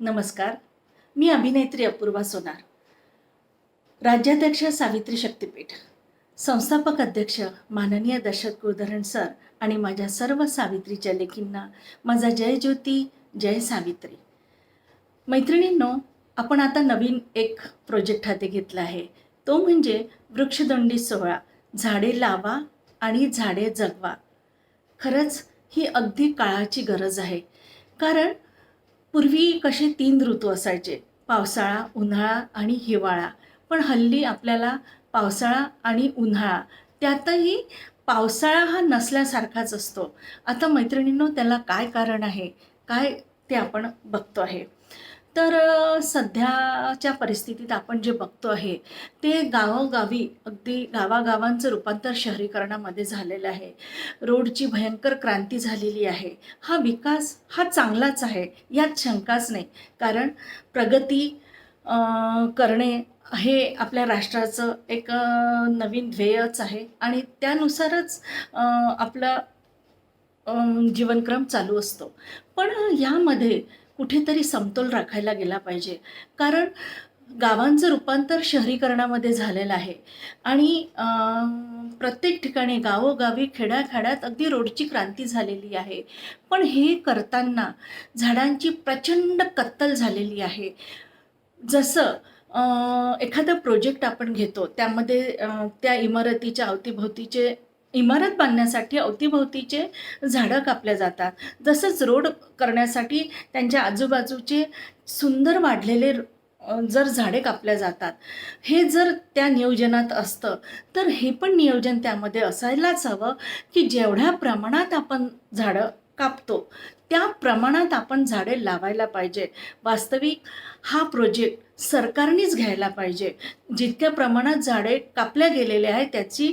नमस्कार. मी अभिनेत्री अपूर्वा सोनार. राज्याध्यक्ष सावित्री शक्तीपीठ संस्थापक अध्यक्ष माननीय दशरथ कुलधरण सर आणि माझ्या सर्व सावित्रीच्या लेखींना माझा जय ज्योती जय सावित्री. मैत्रिणींनो आपण आता नवीन एक प्रोजेक्ट हाती घेतला आहे. तो म्हणजे वृक्षदंडी सोहळा. झाडे लावा आणि झाडे जगवा. खरंच ही अगदी काळाची गरज आहे. कारण पूर्वी कसे तीन ऋतू असायचे पावसाळा उन्हाळा आणि हिवाळा. पण हल्ली आपल्याला पावसाळा आणि उन्हाळा त्यातही पावसाळा हा नसल्यासारखाच असतो. आता मैत्रिणींनो त्याला काय कारण आहे? काय ते आपण बघतो आहे? तर सध्याच्या परिस्थितीत आपण जे बघतो आहे ते गावोगावी अगदी गावागावांचं रूपांतर शहरीकरणामध्ये झालेलं आहे. रोडची भयंकर क्रांती झालेली आहे. हा विकास हा चांगलाच आहे यात शंकाच नाही. कारण प्रगती करणे हे आपल्या राष्ट्राचं एक नवीन ध्येयच आहे. आणि त्यानुसारच आपलं आपला जीवनक्रम चालू असतो. पण यामध्ये कुठेतरी समतोल राखायला गेला पाहिजे. कारण गावांचं रूपांतर शहरीकरणामध्ये झालेलं आहे. आणि प्रत्येक ठिकाणी गावोगावी खेड्याखेड्यात अगदी रोडची क्रांती झालेली आहे. पण हे करताना झाडांची प्रचंड कत्तल झालेली आहे. जसं एखादं एखादा प्रोजेक्ट आपण घेतो त्यामध्ये त्या इमारतीच्या अवतीभोवतीचे इमारत बांधण्यासाठी अवतीभोवतीचे झाडं कापल्या जातात. जसंच रोड करण्यासाठी त्यांच्या आजूबाजूचे सुंदर वाढलेले जर झाडे कापल्या जातात. हे जर त्या नियोजनात असतं तर हे पण नियोजन त्यामध्ये असायलाच हवं की जेवढ्या प्रमाणात आपण झाडं कापतो. त्या प्रमाणात आपण झाडे लावायला पाहिजे. वास्तविक हा प्रोजेक्ट सरकारनेच घ्यायला पाहिजे. जितक्या प्रमाणात झाडे कापल्या गेलेले आहे त्याची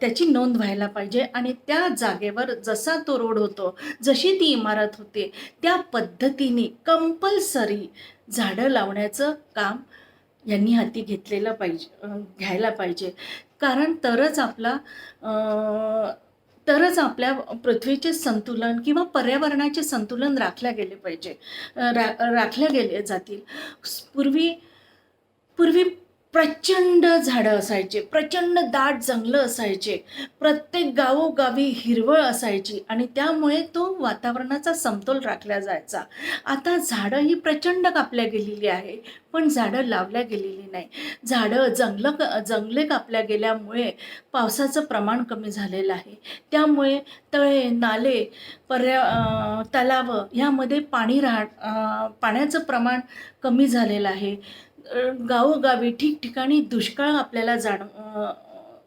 त्याची नोंद व्हायला पाहिजे. आणि त्या जागेवर जसा तो रोड होतो जशी ती इमारत होते त्या पद्धतीने कंपल्सरी झाडं लावण्याचं काम यांनी हाती घेतलेलं पाहिजे घ्यायला पाहिजे. कारण तरच आपला तरच आपल्या पृथ्वीचे संतुलन किंवा पर्यावरणाचे संतुलन राखल्या गेले पाहिजे. रा राखल्या गेले जातील. पूर्वी पूर्वी प्रचंड झाडं असायचे प्रचंड दाट जंगलं असायचे प्रत्येक गावोगावी हिरवळ असायची आणि त्यामुळे तो वातावरणाचा समतोल राखला जायचा. आता झाडं ही प्रचंड कापल्या गेलेली आहे पण झाडं लावल्या गेलेली नाही. झाडं जंगलं क जंगले कापल्या गेल्यामुळे पावसाचं प्रमाण कमी झालेलं आहे. त्यामुळे तळे नाले पर्या तलाव तलावं ह्यामध्ये पाणी राह पाण्याचं प्रमाण कमी झालेलं आहे. गावोगावी ठिकठिकाणी दुष्काळ आपल्याला जाण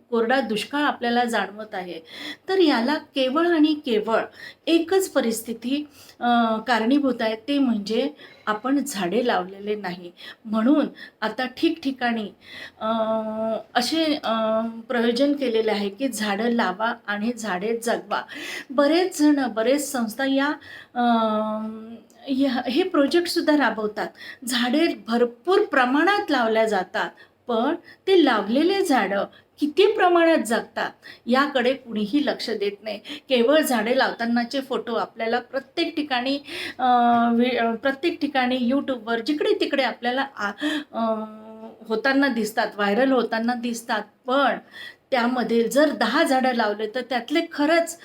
कोरडा दुष्काळ आपल्याला जाणवत आहे. तर याला केवळ आणि केवळ एकच परिस्थिती कारणीभूत आहे. ते म्हणजे आपण झाडे लावलेले नाही. म्हणून आता ठिकठिकाणी असे प्रयोजन केलेले आहे की झाडं लावा आणि झाडे जगवा. बरेच जण बरेच संस्था या अं, या- हे प्रोजेक्टसुद्धा राबवतात. झाडे भरपूर प्रमाणात लावल्या जातात पण ते लावलेले झाडं किती प्रमाणात जगतात याकडे कुणीही लक्ष देत नाही. केवळ झाडे लावतानाचे फोटो आपल्याला प्रत्येक ठिकाणी प्रत्येक ठिकाणी यूट्यूबवर जिकडे तिकडे आपल्याला आ- होताना दिसतात व्हायरल होताना दिसतात पण त्यामध्ये जर दहा झाडं लावले तर त्यातले खरंच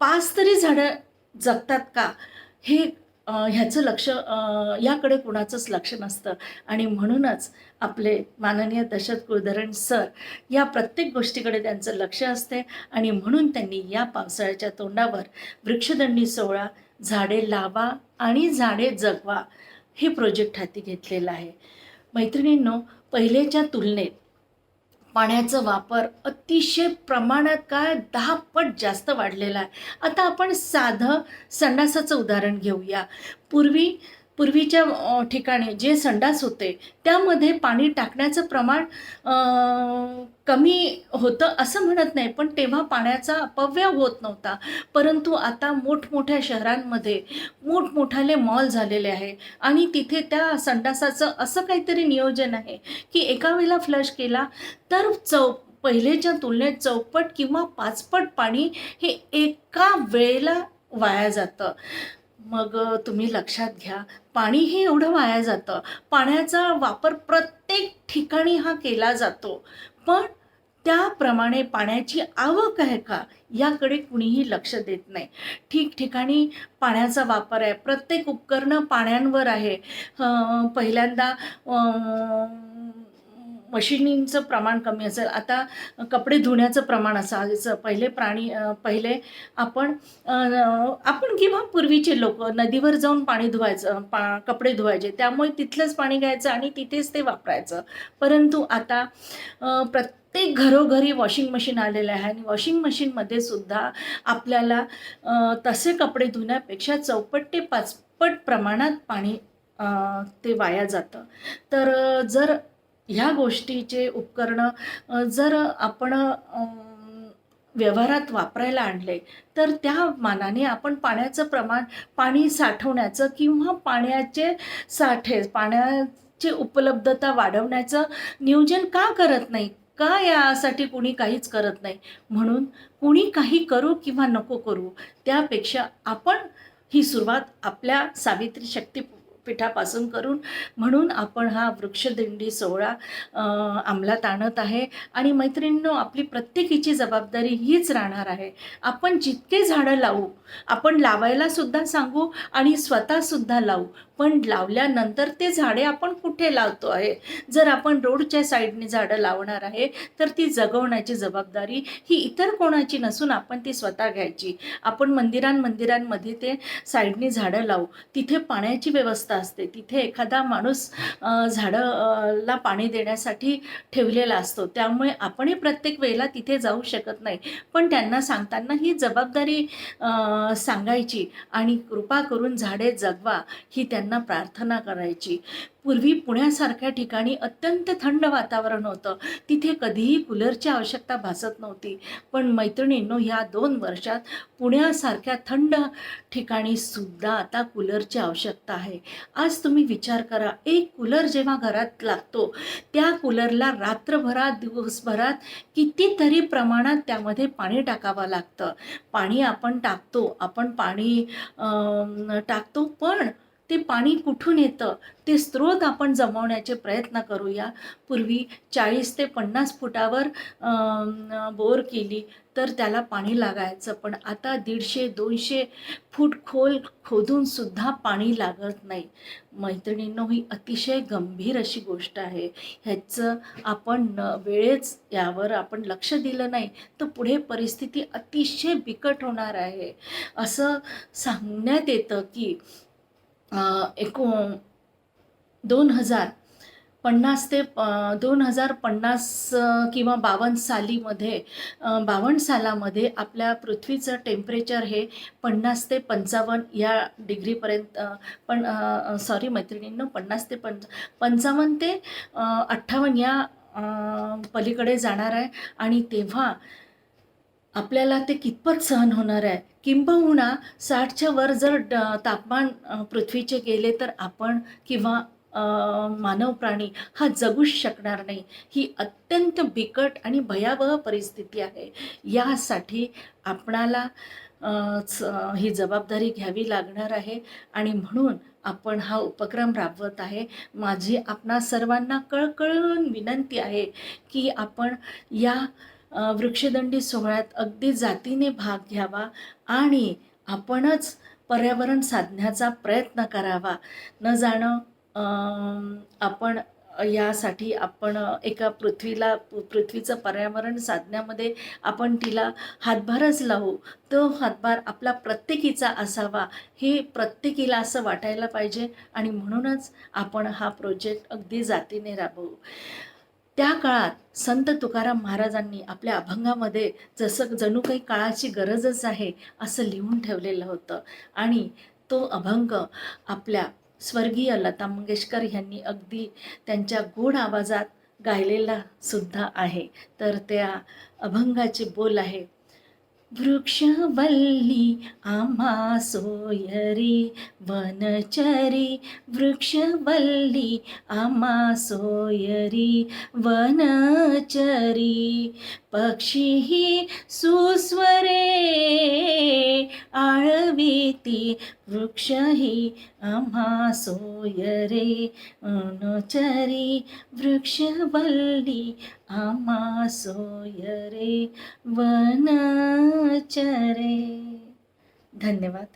पाच तरी झाडं जगतात का? हे ह्याचं लक्ष याकडे कुणाचंच लक्ष नसतं. आणि म्हणूनच आपले माननीय दशरथ कुलधरण सर या प्रत्येक गोष्टीकडे त्यांचं लक्ष असते आणि म्हणून त्यांनी या पावसाळ्याच्या तोंडावर वृक्षदंडी सोहळा झाडे लावा आणि झाडे जगवा हे प्रोजेक्ट हाती घेतलेलं आहे. मैत्रिणींनो पहिलेच्या तुलनेत पाण्याचा वापर अतिशय प्रमाणात काय? दहा पट जास्त वाढलेला आहे. आता आपण साधं संडासाचं उदाहरण घेऊया. पूर्वी पूर्वीच्या ठिकाणी जे संडास होते त्यामध्ये पाणी टाकण्याचं प्रमाण कमी होतं असं म्हणत नाही पण तेव्हा पाण्याचा अपव्यय होत नव्हता. परंतु आता मोठमोठ्या शहरांमध्ये मोठमोठाले मॉल झालेले आहे आणि तिथे त्या संडासाचं असं काहीतरी नियोजन आहे की एका वेळेला फ्लश केला तर चौ पहिलेच्या तुलनेत चौपट किंवा पाचपट पाणी हे एका वेळेला वाया जातं. मग तुम्ही लक्षात घ्या. पाणीही एवढं वाया जातं. पाण्याचा वापर प्रत्येक ठिकाणी हा केला जातो. पण त्याप्रमाणे पाण्याची आवक आहे का याकडे कुणीही लक्ष देत नाही. ठिकठिकाणी पाण्याचा वापर आहे. प्रत्येक उपकरणं पाण्यांवर आहे. पहिल्यांदा अं, मशिनींचं प्रमाण कमी असेल. आता कपडे धुण्याचं प्रमाण असायचं. पहिले प्राणी पहिले आपण आपण किंवा पूर्वीचे लोक नदीवर जाऊन पाणी धुवायचं पा कपडे धुवायचे. त्यामुळे तिथलंच पाणी घ्यायचं आणि तिथेच ते वापरायचं. परंतु आता प्रत्येक घरोघरी वॉशिंग मशीन आलेलं आहे आणि वॉशिंग मशीनमध्ये सुद्धा आपल्याला तसे कपडे धुण्यापेक्षा चौपट ते पाचपट प्रमाणात पाणी ते वाया जातं. तर जर ह्या गोष्टीचे उपकरणं जर आपण व्यवहारात वापरायला आणले तर त्या मानाने आपण पाण्याचं प्रमाण पाणी साठवण्याचं किंवा पाण्याचे साठे पाण्याची उपलब्धता वाढवण्याचं नियोजन का करत नाही? का यासाठी कुणी काहीच करत नाही? म्हणून कुणी काही करू किंवा नको करू त्यापेक्षा आपण ही सुरुवात आपल्या सावित्री शक्ती पीठापासून करून म्हणून आपण हा वृक्षदिंडी सोहळा अंमलात आणत आहे. आणि मैत्रिणींनो आपली प्रत्येकीची जबाबदारी हीच राहणार आहे. आपण जितके झाडं लावू आपण लावायला सुद्धा सांगू आणि स्वतःसुद्धा लावू. पण लावल्यानंतर ते झाडे आपण कुठे लावतो आहे? जर आपण रोडच्या साईडने झाडं लावणार आहे तर ती जगवण्याची जबाबदारी ही इतर कोणाची नसून आपण ती स्वतः घ्यायची. आपण मंदिरां मंदिरांमध्ये ते साईडने झाडं लावू. तिथे पाण्याची व्यवस्था असते. तिथे एखादा माणूस अ, झाडं ला पाणी देण्यासाठी ठेवलेला असतो. त्यामुळे आपणही प्रत्येक वेळेला तिथे जाऊ शकत नाही. पण त्यांना सांगताना ही जबाबदारी सांगायची आणि कृपा करून झाडे जगवा ही त्यांना प्रार्थना करायची. पूर्वी पुण्यासारख्या ठिकाणी अत्यंत थंड वातावरण होतं. तिथे कधीही कूलरची आवश्यकता भासत नव्हती. पण मैत्रिणींनो ह्या दोन वर्षात पुण्यासारख्या थंड ठिकाणी सुद्धा आता कूलरची आवश्यकता आहे. आज तुम्ही विचार करा एक कूलर जेव्हा घरात लागतो त्या कूलरला रात्रभरात दिवसभरात कितीतरी प्रमाणात त्यामध्ये पाणी टाकावं लागतं. पाणी आपण टाकतो आपण पाणी टाकतो पण ते पाणी कुठून येतं? ते स्रोत आपण जमवण्याचे प्रयत्न करूया. पूर्वी चाळीस ते पन्नास फुटावर बोर केली तर त्याला पाणी लागायचं. पण आता दीडशे दोनशे फूट खोल खोदूनसुद्धा पाणी लागत नाही. मैत्रिणींनो ही अतिशय गंभीर अशी गोष्ट आहे. ह्याचं आपण न वेळेच यावर आपण लक्ष दिलं नाही तर पुढे परिस्थिती अतिशय बिकट होणार आहे. असं सांगण्यात येतं की एकू दोन हजार पन्नास ते दोन हजार पन्नास किंवा बावन्न सालीमध्ये बावन्न सालामध्ये आपल्या पृथ्वीचं टेम्परेचर हे पन्नास ते पंचावन्न या डिग्रीपर्यंत पण सॉरी मैत्रिणींनो पन्नास ते पंच पंचावन्न ते अठ्ठावन्न या पलीकडे जाणार आहे. आणि तेव्हा आपल्याला ते कितपत सहन होणार आहे? किंबहुना साठच्या वर जर ड तापमान पृथ्वीचे गेले तर आपण किंवा मानव प्राणी हा जगूच शकणार नाही. ही अत्यंत बिकट आणि भयावह परिस्थिती आहे. यासाठी आपणाला ही जबाबदारी घ्यावी लागणार आहे आणि म्हणून आपण हा उपक्रम राबवत आहे. माझी आपणा सर्वांना कळकळून विनंती आहे की आपण या वृक्षदंडी सोहळ्यात अगदी जातीने भाग घ्यावा आणि आपणच पर्यावरण साधण्याचा प्रयत्न करावा. न जाणं आपण यासाठी आपण एका पृथ्वीला पृथ्वीचं पर्यावरण साधण्यामध्ये आपण तिला हातभारच लावू. तो हातभार आपला प्रत्येकीचा असावा हे प्रत्येकीला असं वाटायला पाहिजे आणि म्हणूनच आपण हा प्रोजेक्ट अगदी जातीने राबवू. त्या काळात संत तुकाराम महाराजांनी आपल्या अभंगामध्ये जसं जणू काही काळाची गरजच आहे असं लिहून ठेवलेलं होतं. आणि तो अभंग आपल्या स्वर्गीय लता मंगेशकर यांनी अगदी त्यांच्या गोड आवाजात गायलेला सुद्धा आहे. तर त्या अभंगाचे बोल आहे वृक्षवल्ली आम्हा सोयरी वनचरी वृक्षवल्ली आम्हा सोयरी वनचरी पक्षीही सुस्वरे. आळवीती वृक्षही आम्हा सोयरे अनुचरी वृक्षवल्ली आम्हा सोयरे वनचरे. धन्यवाद.